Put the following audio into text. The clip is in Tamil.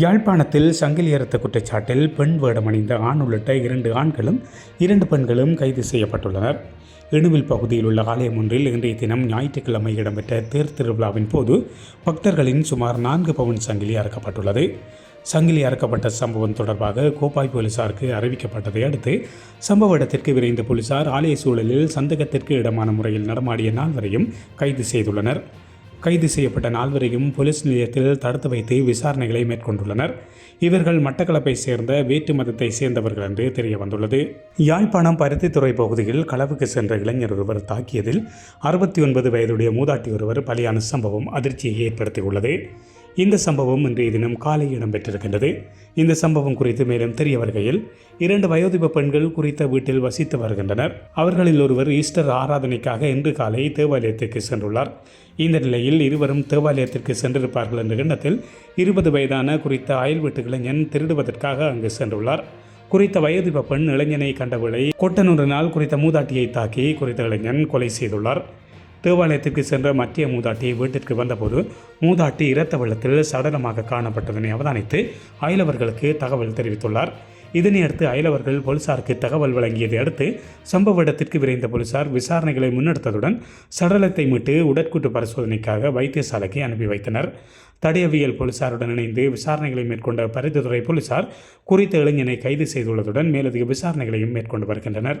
யாழ்ப்பாணத்தில் சங்கிலியறுத்த குற்றச்சாட்டில் பெண் வேடமணிந்த ஆண் உள்ளிட்ட இரண்டு ஆண்களும் இரண்டு பெண்களும் கைது செய்யப்பட்டுள்ளனர். இணுவில் பகுதியில் உள்ள ஆலயம் ஒன்றில் இன்றைய தினம் ஞாயிற்றுக்கிழமை இடம்பெற்ற தேர் திருவிழாவின் போது பக்தர்களின் சுமார் நான்கு பவுன் சங்கிலி அறுக்கப்பட்டுள்ளது. சங்கிலி அறுக்கப்பட்ட சம்பவம் தொடர்பாக கோப்பாய் போலீசாருக்கு அறிவிக்கப்பட்டதை அடுத்து சம்பவ இடத்திற்கு விரைந்த போலீசார் ஆலய சூழலில் சந்தேகத்திற்கு இடமான முறையில் நடமாடிய நால்வரையும் கைது செய்துள்ளனர். கைது செய்யப்பட்ட நால்வரையும் போலீஸ் நிலையத்தில் தடுத்து வைத்து விசாரணைகளை மேற்கொண்டுள்ளனர். இவர்கள் மட்டக்களப்பை சேர்ந்த வேற்று மதத்தை சேர்ந்தவர்கள் என்று தெரிய வந்துள்ளது யாழ்ப்பாணம் பருத்தித்துறை பகுதியில் களவுக்கு சென்ற இளைஞர் ஒருவர் தாக்கியதில் அறுபத்தி ஒன்பது வயதுடைய மூதாட்டி ஒருவர் பலியான சம்பவம் அதிர்ச்சியை ஏற்படுத்தியுள்ளது. இந்த சம்பவம் இன்றைய தினம் காலை இடம்பெற்றிருக்கின்றது. இந்த சம்பவம் குறித்து மேலும் தெரிய வருகையில் இரண்டு வயோதிப பெண்கள் குறித்த வீட்டில் வசித்து வருகின்றனர். அவர்களில் ஒருவர் ஈஸ்டர் ஆராதனைக்காக இன்று காலை தேவாலயத்திற்கு சென்றுள்ளார். இந்த நிலையில் இருவரும் தேவாலயத்திற்கு சென்றிருப்பார்கள் என்ற எண்ணத்தில் இருபது வயதான குறித்த அயல் வீட்டு இளைஞன் திருடுவதற்காக அங்கு சென்றுள்ளார். குறித்த வயோதிப பெண் இளைஞனை கண்டவேளை நாள் குறித்த மூதாட்டியை தாக்கி குறித்த இளைஞன் கொலை செய்துள்ளார். தேவாலயத்திற்கு சென்ற மத்திய மூதாட்டி வீட்டிற்கு வந்தபோது மூதாட்டி இரத்த வெள்ளத்தில் சடலமாக காணப்பட்டதனை அவதானித்து அயலவர்களுக்கு தகவல் தெரிவித்துள்ளார். இதனையடுத்து அயலவர்கள் போலீசாருக்கு தகவல் வழங்கியதை அடுத்து சம்பவ இடத்திற்கு விரைந்த போலீசார் விசாரணைகளை முன்னெடுத்ததுடன் சடலத்தை மீட்டு உடற்கூட்டு பரிசோதனைக்காக வைத்தியசாலைக்கு அனுப்பி வைத்தனர். தடயவியல் போலீசாருடன் இணைந்து விசாரணைகளை மேற்கொண்ட பரிந்துரை போலீசார் குறித்த இளைஞனை கைது செய்துள்ளதுடன் மேலதிக விசாரணைகளையும் மேற்கொண்டு வருகின்றனர்.